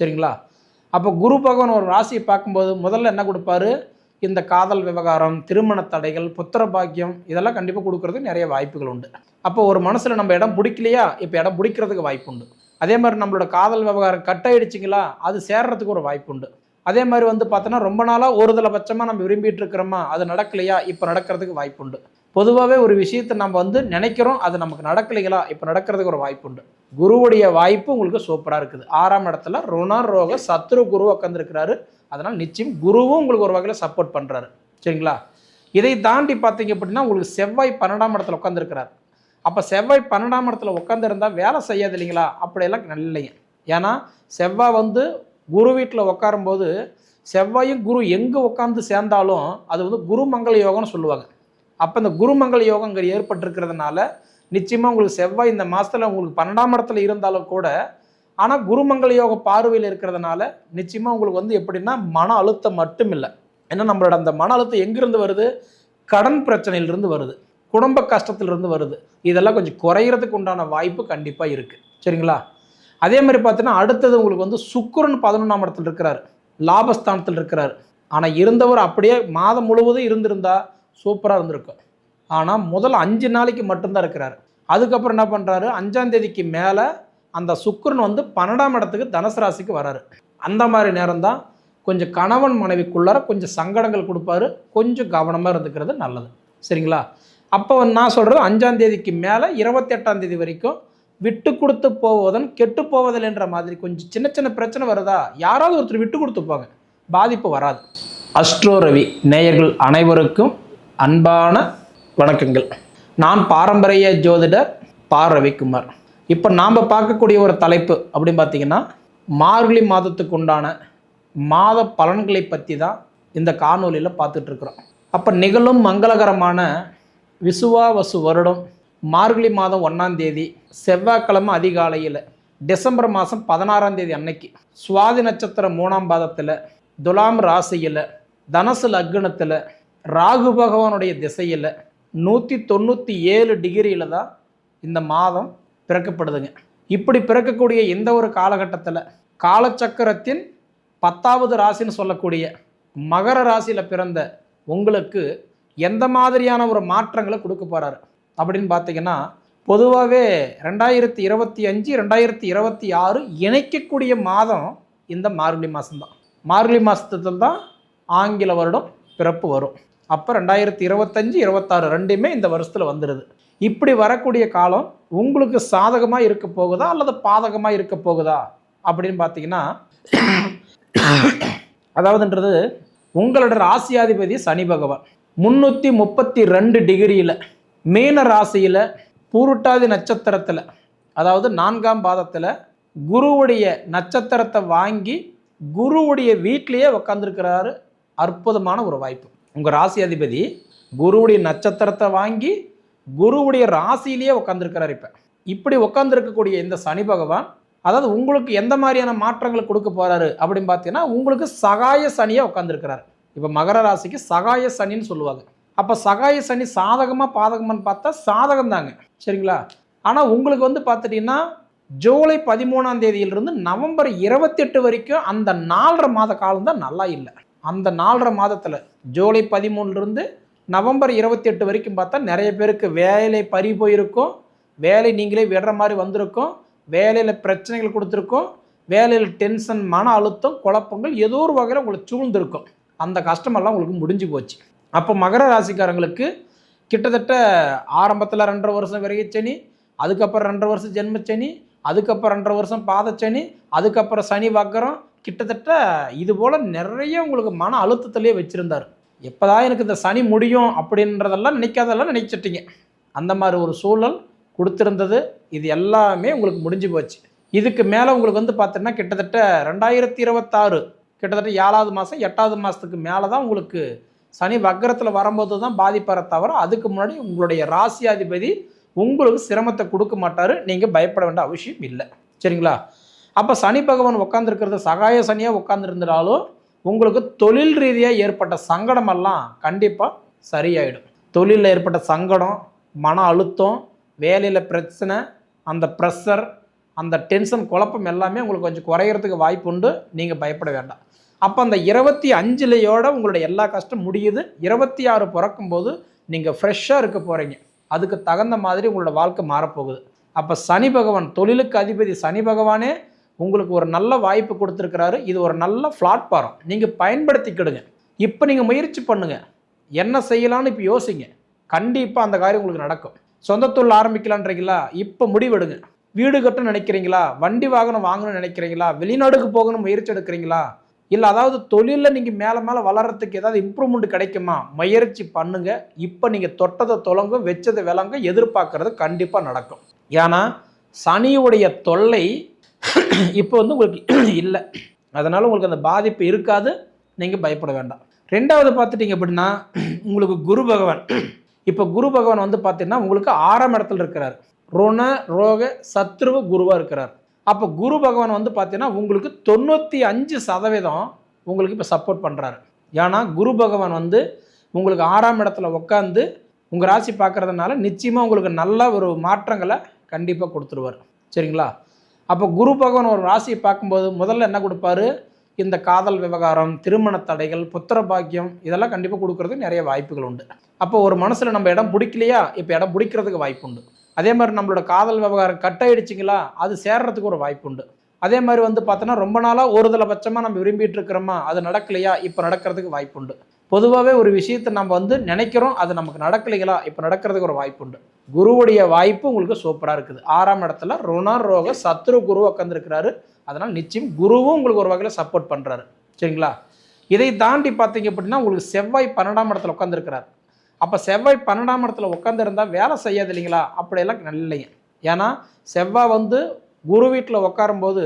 சரிங்களா? அப்போ குரு பகவான் ஒரு ராசியை பார்க்கும்போது முதல்ல என்ன கொடுப்பாரு? இந்த காதல் விவகாரம் திருமண தடைகள் புத்திர பாக்கியம் இதெல்லாம் கண்டிப்பாக கொடுக்கறது நிறைய வாய்ப்புகள் உண்டு. அப்போ ஒரு மனசில் நம்ம இடம் பிடிக்கலையா? இப்போ இடம் பிடிக்கிறதுக்கு வாய்ப்பு உண்டு. அதே மாதிரி நம்மளோட காதல் விவகாரம் கட் ஆயிடுச்சிங்களா அது சேர்றதுக்கு ஒரு வாய்ப்பு உண்டு. அதே மாதிரி வந்து பார்த்தோன்னா ரொம்ப நாளாக ஒருதலை பட்சமாக நம்ம விரும்பிட்டு இருக்கிறோமா? அது நடக்கலையா? இப்போ நடக்கிறதுக்கு வாய்ப்பு உண்டு. பொதுவாகவே ஒரு விஷயத்தை நம்ம வந்து நினைக்கிறோம் அது நமக்கு நடக்கலைங்களா இப்போ நடக்கிறதுக்கு ஒரு வாய்ப்பு உண்டு. குருவுடைய வாய்ப்பு உங்களுக்கு சூப்பராக இருக்குது. ஆறாம் இடத்துல ருண ரோக சத்ரு குரு உட்காந்துருக்கிறாரு அதனால் நிச்சயம் குருவும் உங்களுக்கு ஒரு வகையில் சப்போர்ட் பண்ணுறாரு சரிங்களா? இதை தாண்டி பார்த்தீங்க அப்படின்னா உங்களுக்கு செவ்வாய் பன்னெண்டாம் இடத்துல உட்காந்துருக்கிறார் அப்போ செவ்வாய் பன்னெண்டாம் இடத்துல உட்காந்துருந்தா வேலை செய்யாது இல்லைங்களா? அப்படியெல்லாம் இல்லைங்க. ஏன்னா செவ்வாய் வந்து குரு வீட்டில் உட்காரும்போது செவ்வாயும் குரு எங்கே உட்காந்து சேர்ந்தாலும் அது வந்து குருமங்கள யோகம்னு சொல்லுவாங்க. அப்போ இந்த குருமங்கள யோகங்கிற ஏற்பட்டிருக்கிறதுனால நிச்சயமாக உங்களுக்கு செவ்வாய் இந்த மாதத்தில் உங்களுக்கு பன்னெண்டாம் இடத்துல இருந்தாலும் கூட ஆனால் குருமங்கள யோக பார்வையில் இருக்கிறதுனால நிச்சயமாக உங்களுக்கு வந்து எப்படின்னா மன அழுத்தம் மட்டும் இல்லை ஏன்னா நம்மளோட அந்த மன அழுத்தம் எங்கிருந்து வருது? கடன் பிரச்சனையிலிருந்து வருது. குடும்ப கஷ்டத்திலிருந்து வருது. இதெல்லாம் கொஞ்சம் குறையிறதுக்கு உண்டான வாய்ப்பு கண்டிப்பாக இருக்குது சரிங்களா? அதே மாதிரி பார்த்தீங்கன்னா அடுத்தது உங்களுக்கு வந்து சுக்கிரன் பதினொன்றாம் இடத்துல இருக்கிறார். லாபஸ்தானத்தில் இருக்கிறார். ஆனால் இருந்தவர் அப்படியே மாதம் முழுவதும் இருந்திருந்தா சூப்பராக இருந்திருக்கும். ஆனால் முதல் அஞ்சு நாளைக்கு மட்டும்தான் இருக்கிறார். அதுக்கப்புறம் என்ன பண்ணுறாரு அஞ்சாம் தேதிக்கு மேலே அந்த சுக்கரன் வந்து பன்னெண்டாம் இடத்துக்கு தனுசு ராசிக்கு வராரு. அந்த மாதிரி நேரம் தான் கொஞ்சம் கணவன் மனைவிக்குள்ளார கொஞ்சம் சங்கடங்கள் கொடுப்பாரு. கொஞ்சம் கவனமாக இருந்துக்கிறது நல்லது. சரிங்களா? அப்போ நான் சொல்கிறது அஞ்சாம் தேதிக்கு மேலே இருபத்தெட்டாம் தேதி வரைக்கும் விட்டு கொடுத்து போவதன் கெட்டு போவதில் என்ற மாதிரி கொஞ்சம் சின்ன சின்ன பிரச்சனை வருதா? யாராவது ஒருத்தர் விட்டு கொடுத்துப்பாங்க பாதிப்பு வராது. அஸ்ட்ரோ ரவி நேயர்கள் அனைவருக்கும் அன்பான வணக்கங்கள். நான் பாரம்பரிய ஜோதிடர் பா ரவிக்குமார். இப்போ நாம் பார்க்கக்கூடிய ஒரு தலைப்பு அப்படின்னு பார்த்தீங்கன்னா மார்கழி மாதத்துக்கு உண்டான மாத பலன்களை பற்றி தான் இந்த காணொலியில் பார்த்துட்ருக்குறோம் அப்போ நிகழும் மங்களகரமான விசுவாவசு வருடம் மார்கழி மாதம் ஒன்றாம் தேதி செவ்வாய்க்கிழமை அதிகாலையில் டிசம்பர் மாதம் பதினாறாம் தேதி அன்னைக்கு சுவாதி நட்சத்திரம் மூணாம் பாதத்தில் துலாம் ராசியில் தனசு லக்னத்தில் ராகு பகவானுடைய திசையில் நூற்றி தொண்ணூற்றி ஏழு டிகிரியில் தான் இந்த மாதம் பிறக்கப்படுதுங்க. இப்படி பிறக்கக்கூடிய எந்த ஒரு காலகட்டத்தில் காலச்சக்கரத்தின் பத்தாவது ராசின்னு சொல்லக்கூடிய மகர ராசியில் பிறந்த உங்களுக்கு எந்த மாதிரியான ஒரு மாற்றங்களை கொடுக்க போகிறாரு அப்படின்னு பார்த்தீங்கன்னா பொதுவாகவே ரெண்டாயிரத்தி இருபத்தி அஞ்சு ரெண்டாயிரத்தி இருபத்தி ஆறு இணைக்கக்கூடிய மாதம் இந்த மார்கழி மாதம்தான் மார்கழி மாதத்துல தான் ஆங்கில வருடம் பிறப்பு வரும். அப்போ ரெண்டாயிரத்தி இருபத்தஞ்சு இருபத்தாறு ரெண்டுமே இந்த வருஷத்தில் வந்துடுது இப்படி வரக்கூடிய காலம் உங்களுக்கு சாதகமாக இருக்க போகுதா அல்லது பாதகமாக இருக்க போகுதா? அப்படின்னு பார்த்தீங்கன்னா அதாவதுன்றது உங்களோட ராசியாதிபதி சனி பகவான். முந்நூற்றி முப்பத்தி ரெண்டு டிகிரியில் மீன ராசியில் பூருட்டாதி நட்சத்திரத்தில் அதாவது நான்காம் பாதத்தில் குருவுடைய நட்சத்திரத்தை வாங்கி குருவுடைய வீட்டிலேயே உக்காந்துருக்கிறாரு அற்புதமான ஒரு வாய்ப்பு. உங்கள் ராசி அதிபதி குருவுடைய நட்சத்திரத்தை வாங்கி குருவுடைய ராசியிலேயே உட்காந்துருக்கிறார் இப்போ. இப்படி உட்காந்துருக்கக்கூடிய இந்த சனி பகவான் அதாவது உங்களுக்கு எந்த மாதிரியான மாற்றங்களை கொடுக்க போகிறாரு அப்படின்னு பார்த்தீங்கன்னா உங்களுக்கு சகாய சனியாக உட்காந்துருக்கிறார் இப்போ மகர ராசிக்கு சகாய சனின்னு சொல்லுவாங்க. அப்போ சகாய சனி சாதகமாக பாதகமான்னு பார்த்தா சாதகம் தாங்க. சரிங்களா? ஆனால் உங்களுக்கு வந்து பார்த்துட்டிங்கன்னா ஜூலை பதிமூணாம் தேதியிலிருந்து நவம்பர் இருபத்தெட்டு வரைக்கும் அந்த நாலரை மாத காலம் தான் நல்லா இல்லை. அந்த நாலரை மாதத்தில் ஜூலை பதிமூணுலேருந்து நவம்பர் இருபத்தி எட்டு வரைக்கும் பார்த்தா நிறைய பேருக்கு வேலை பறி போயிருக்கும். வேலை நீங்களே விடுற மாதிரி வந்திருக்கும். வேலையில் பிரச்சனைகள் கொடுத்துருக்கோம். வேலையில் டென்ஷன் மன அழுத்தம் குழப்பங்கள் ஏதோ ஒரு வகையில் உங்களுக்கு சூழ்ந்திருக்கும். அந்த கஷ்டமெல்லாம் உங்களுக்கு முடிஞ்சு போச்சு. அப்போ மகர ராசிக்காரங்களுக்கு கிட்டத்தட்ட ஆரம்பத்தில் ரெண்டரை வருஷம் விரைச்சனி அதுக்கப்புறம் ரெண்டரை வருஷம் ஜென்மச்சனி அதுக்கப்புறம் ரெண்டரை வருஷம் பாதச்சனி அதுக்கப்புறம் சனி வக்கரம் கிட்டத்தட்ட இது போல் நிறைய உங்களுக்கு மன அழுத்தத்திலே வச்சுருந்தார். எப்போதான் எனக்கு இந்த சனி முடியும் அப்படின்றதெல்லாம் நினைக்காதெல்லாம் நினைச்சிட்டீங்க. அந்த மாதிரி ஒரு சூழல் கொடுத்துருந்தது. இது எல்லாமே உங்களுக்கு முடிஞ்சு போச்சு. இதுக்கு மேலே உங்களுக்கு வந்து பார்த்தீங்கன்னா கிட்டத்தட்ட ரெண்டாயிரத்தி இருபத்தாறு கிட்டத்தட்ட ஏழாவது மாதம் எட்டாவது மாதத்துக்கு மேலே தான் உங்களுக்கு சனி வக்கரத்தில் வரும்போது தான் பாதிப்பார தவிர அதுக்கு முன்னாடி உங்களுடைய ராசியாதிபதி உங்களுக்கு சிரமத்தை கொடுக்க மாட்டார். நீங்கள் பயப்பட வேண்டிய அவசியம் இல்லை. சரிங்களா? அப்போ சனி பகவான் உட்காந்துருக்கிறது சகாய சனியாக உட்காந்துருந்தாலும் உங்களுக்கு தொழில் ரீதியாக ஏற்பட்ட சங்கடமெல்லாம் கண்டிப்பாக சரியாயிடும். தொழிலில் ஏற்பட்ட சங்கடம் மன அழுத்தம் வேலையில் பிரச்சனை அந்த ப்ரெஷர் அந்த டென்ஷன் குழப்பம் எல்லாமே உங்களுக்கு கொஞ்சம் குறையிறதுக்கு வாய்ப்பு உண்டு. நீங்கள் பயப்பட வேண்டாம். அப்போ அந்த இருபத்தி அஞ்சுலையோட உங்களுடைய எல்லா கஷ்டம் முடியுது. இருபத்தி ஆறு பிறக்கும்போது நீங்கள் ஃப்ரெஷ்ஷாக இருக்க போகிறீங்க அதுக்கு தகுந்த மாதிரி உங்களோட வாழ்க்கை மாறப்போகுது. அப்போ சனி பகவான் தொழிலுக்கு அதிபதி சனி பகவானே உங்களுக்கு ஒரு நல்ல வாய்ப்பு கொடுத்துருக்கிறாரு. இது ஒரு நல்ல பிளாட்ஃபாரம் நீங்கள் பயன்படுத்திக்கிடுங்க. இப்போ நீங்கள் முயற்சி பண்ணுங்கள் என்ன செய்யலாம்னு இப்போ யோசிங்க. கண்டிப்பாக அந்த காரியம் உங்களுக்கு நடக்கும். சொந்த தொழில் ஆரம்பிக்கலான்றீங்களா? இப்போ முடிவெடுங்க. வீடு கட்ட நினைக்கிறீங்களா? வண்டி வாகனம் வாங்கணும்னு நினைக்கிறீங்களா? வெளிநாடுக்கு போகணும் முயற்சி எடுக்கிறீங்களா? இல்லை அதாவது தொழிலில் நீங்கள் மேலே மேலே வளர்கிறதுக்கு ஏதாவது இம்ப்ரூவ்மெண்ட் கிடைக்குமா? முயற்சி பண்ணுங்க. இப்போ நீங்கள் தொட்டதை தொலங்கும் வச்சதை விளங்க எதிர்பார்க்கறது கண்டிப்பாக நடக்கும். ஏன்னா சனியுடைய தொல்லை இப்போ வந்து உங்களுக்கு இல்லை. அதனால் உங்களுக்கு அந்த பாதிப்பு இருக்காது. நீங்கள் பயப்பட வேண்டாம். ரெண்டாவது பார்த்துட்டிங்க அப்படின்னா உங்களுக்கு குரு பகவான். இப்போ குரு பகவான் வந்து பார்த்தீங்கன்னா உங்களுக்கு ஆறாம் இடத்துல இருக்கிறார். ருண ரோக சத்ருவ குருவாக இருக்கிறார். அப்போ குரு பகவான் வந்து பார்த்தீங்கன்னா உங்களுக்கு தொண்ணூற்றி அஞ்சு சதவீதம் உங்களுக்கு இப்போ சப்போர்ட் பண்ணுறாரு ஏன்னா குரு பகவான் வந்து உங்களுக்கு ஆறாம் இடத்துல உட்காந்து உங்கள் ராசி பார்க்குறதுனால நிச்சயமாக உங்களுக்கு நல்ல ஒரு மாற்றங்களை கண்டிப்பாக கொடுத்துருவார். சரிங்களா? அப்போ குரு பகவான் ஒரு ராசியை பார்க்கும்போது முதல்ல என்ன கொடுப்பாரு? இந்த காதல் விவகாரம் திருமண தடைகள் புத்திர பாக்கியம் இதெல்லாம் கண்டிப்பாக கொடுக்கறதுக்கு நிறைய வாய்ப்புகள் உண்டு. அப்போ ஒரு மனசில் நம்ம இடம் பிடிக்கலையா? இப்போ இடம் பிடிக்கிறதுக்கு வாய்ப்பு உண்டு. அதே மாதிரி நம்மளோட காதல் விவகாரம் கட் ஆயிடுச்சிங்களா? அது சேர்றதுக்கு ஒரு வாய்ப்பு உண்டு. அதே மாதிரி வந்து பார்த்தோன்னா ரொம்ப நாளாக ஒருதலை பட்சமாக நம்ம விரும்பிட்டு இருக்கிறோமா? அது நடக்கலையா? இப்போ நடக்கிறதுக்கு வாய்ப்பு உண்டு. பொதுவாகவே ஒரு விஷயத்தை நம்ம வந்து நினைக்கிறோம் அது நமக்கு நடக்கலைங்களா இப்போ நடக்கிறதுக்கு ஒரு வாய்ப்பு உண்டு குருவுடைய வாய்ப்பு உங்களுக்கு சூப்பராக இருக்குது. ஆறாம் இடத்துல ருணர் ரோக சத்ரு குரு உட்காந்துருக்கிறாரு அதனால் நிச்சயம் குருவும் உங்களுக்கு ஒரு வகையில் சப்போர்ட் பண்ணுறாரு சரிங்களா? இதை தாண்டி பார்த்தீங்க அப்படின்னா உங்களுக்கு செவ்வாய் பன்னெண்டாம் இடத்துல உட்காந்துருக்கிறார் அப்போ செவ்வாய் பன்னெண்டாம் இடத்துல உட்காந்துருந்தா வேலை செய்யாது இல்லைங்களா? அப்படியெல்லாம் இல்லைங்க ஏன்னா செவ்வாய் வந்து குரு வீட்டில் உட்காரும்போது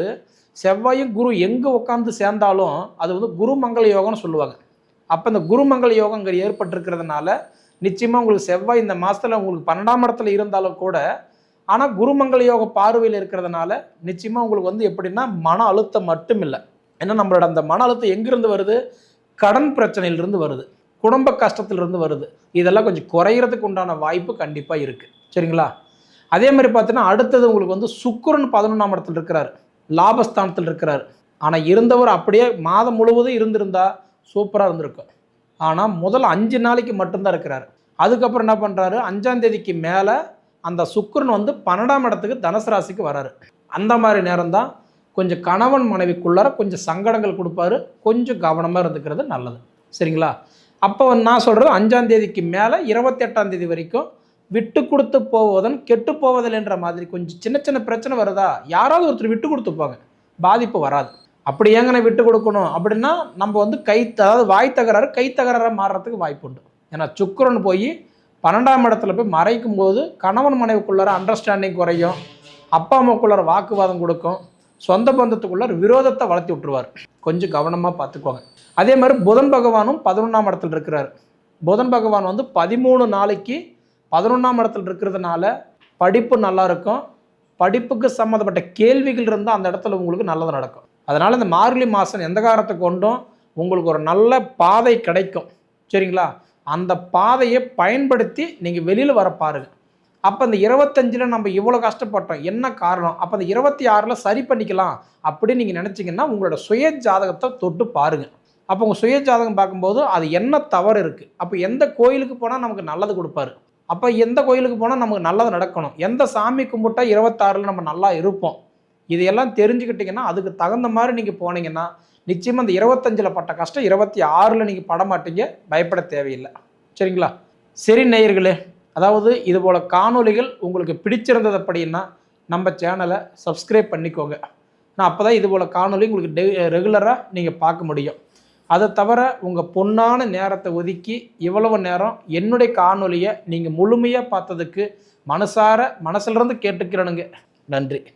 செவ்வாயும் குரு எங்கே உட்காந்து சேர்ந்தாலும் அது வந்து குரு மங்கள யோகம்னு சொல்லுவாங்க. அப்போ இந்த குருமங்கள யோகங்கிற ஏற்பட்டிருக்கிறதுனால நிச்சயமாக உங்களுக்கு செவ்வாய் இந்த மாதத்தில் உங்களுக்கு பன்னெண்டாம் இடத்துல இருந்தாலும் கூட ஆனால் குருமங்கள யோக பார்வையில் இருக்கிறதுனால நிச்சயமாக உங்களுக்கு வந்து எப்படின்னா மன அழுத்தம் மட்டும் இல்லை ஏன்னா நம்மளோட அந்த மன அழுத்தம் எங்கிருந்து வருது? கடன் பிரச்சனையிலிருந்து வருது. குடும்ப கஷ்டத்திலிருந்து வருது. இதெல்லாம் கொஞ்சம் குறையிறதுக்கு உண்டான வாய்ப்பு கண்டிப்பாக இருக்குது சரிங்களா? அதே மாதிரி பார்த்தீங்கன்னா அடுத்தது உங்களுக்கு வந்து சுக்குரன் பதினொன்றாம் இடத்துல இருக்கிறார். லாபஸ்தானத்தில் இருக்கிறார். ஆனால் இருந்தவர் அப்படியே மாதம் முழுவதும் இருந்திருந்தா சூப்பராக இருந்திருக்கும் ஆனால் முதல் அஞ்சு நாளைக்கு மட்டும்தான் இருக்கிறார். அதுக்கப்புறம் என்ன பண்ணுறாரு அஞ்சாம் தேதிக்கு மேலே அந்த சுக்கரன் வந்து பன்னெண்டாம் இடத்துக்கு தனுசு ராசிக்கு வராரு. அந்த மாதிரி நேரம் தான் கொஞ்சம் கணவன் மனைவிக்குள்ளார கொஞ்சம் சங்கடங்கள் கொடுப்பாரு. கொஞ்சம் கவனமாக இருந்துக்கிறது நல்லது. சரிங்களா? அப்போ நான் சொல்கிறது அஞ்சாம் தேதிக்கு மேலே இருபத்தெட்டாம் தேதி வரைக்கும் விட்டு கொடுத்து போவதன் கெட்டு போவதில் என்ற மாதிரி கொஞ்சம் சின்ன சின்ன பிரச்சனை வருதா? யாராவது ஒருத்தர் விட்டு கொடுத்துப்பாங்க. பாதிப்பு வராது. அப்படி ஏங்கனை விட்டு கொடுக்கணும்? அப்படின்னா நம்ம வந்து கை அதாவது வாய் தகராறு கை தகராறாக மாறுறதுக்கு வாய்ப்பு உண்டு. ஏன்னா சுக்கரன் போய் பன்னெண்டாம் இடத்துல போய் மறைக்கும் போது கணவன் மனைவிக்குள்ளார அண்டர்ஸ்டாண்டிங் குறையும். அப்பா அம்மாக்குள்ளார வாக்குவாதம் கொடுக்கும். சொந்த பந்தத்துக்குள்ளார விரோதத்தை வளர்த்தி விட்டுருவார். கொஞ்சம் கவனமாக பார்த்துக்கோங்க. அதே மாதிரி புதன் பகவானும் பதினொன்றாம் இடத்துல இருக்கிறார். புதன் பகவான் வந்து பதிமூணு நாளைக்கு பதினொன்றாம் இடத்துல இருக்கிறதுனால படிப்பு நல்லா இருக்கும். படிப்புக்கு சம்மந்தப்பட்ட கேள்விகள் இருந்தால் அந்த இடத்துல உங்களுக்கு நல்லது நடக்கும். அதனால் இந்த மார்கழி மாதம் எந்த காரணத்தை கொண்டும் உங்களுக்கு ஒரு நல்ல பாதை கிடைக்கும். சரிங்களா? அந்த பாதையை பயன்படுத்தி நீங்கள் வெளியில் வர பாருங்கள் அப்போ இந்த இருபத்தஞ்சில் நம்ம இவ்வளோ கஷ்டப்பட்டோம். என்ன காரணம்? அப்போ இந்த இருபத்தி ஆறில் சரி பண்ணிக்கலாம் அப்படின்னு நீங்கள் நினச்சிங்கன்னா உங்களோட சுய ஜாதகத்தை தொட்டு பாருங்கள் அப்போ உங்கள் சுய ஜாதகம் பார்க்கும்போது அது என்ன தவறு இருக்குது அப்போ எந்த கோயிலுக்கு போனால் நமக்கு நல்லது கொடுப்பாரு? அப்போ எந்த கோயிலுக்கு போனால் நமக்கு நல்லது நடக்கணும்? எந்த சாமி கும்பிட்டா இருபத்தாறில் நம்ம நல்லா இருப்போம்? இதையெல்லாம் தெரிஞ்சுக்கிட்டிங்கன்னா அதுக்கு தகுந்த மாதிரி நீங்கள் போனீங்கன்னா நிச்சயமாக அந்த இருபத்தஞ்சில் பட்ட கஷ்டம் இருபத்தி ஆறில் நீங்கள் பட மாட்டீங்க பயப்பட தேவையில்லை. சரிங்களா? சரி நேயர்களே அதாவது இது போல் காணொளிகள் உங்களுக்கு பிடிச்சிருந்தது அப்படின்னா நம்ம சேனலை சப்ஸ்கிரைப் பண்ணிக்கோங்க. நான் அப்போ தான் இது போல் காணொலி உங்களுக்கு டெ ரெகுலராக நீங்கள் பார்க்க முடியும். அதை தவிர உங்கள் பொன்னான நேரத்தை ஒதுக்கி இவ்வளவு நேரம் என்னுடைய காணொலியை நீங்கள் முழுமையாக பார்த்ததுக்கு மனசார மனசுலேருந்து கேட்டுக்கிறனுங்க. நன்றி.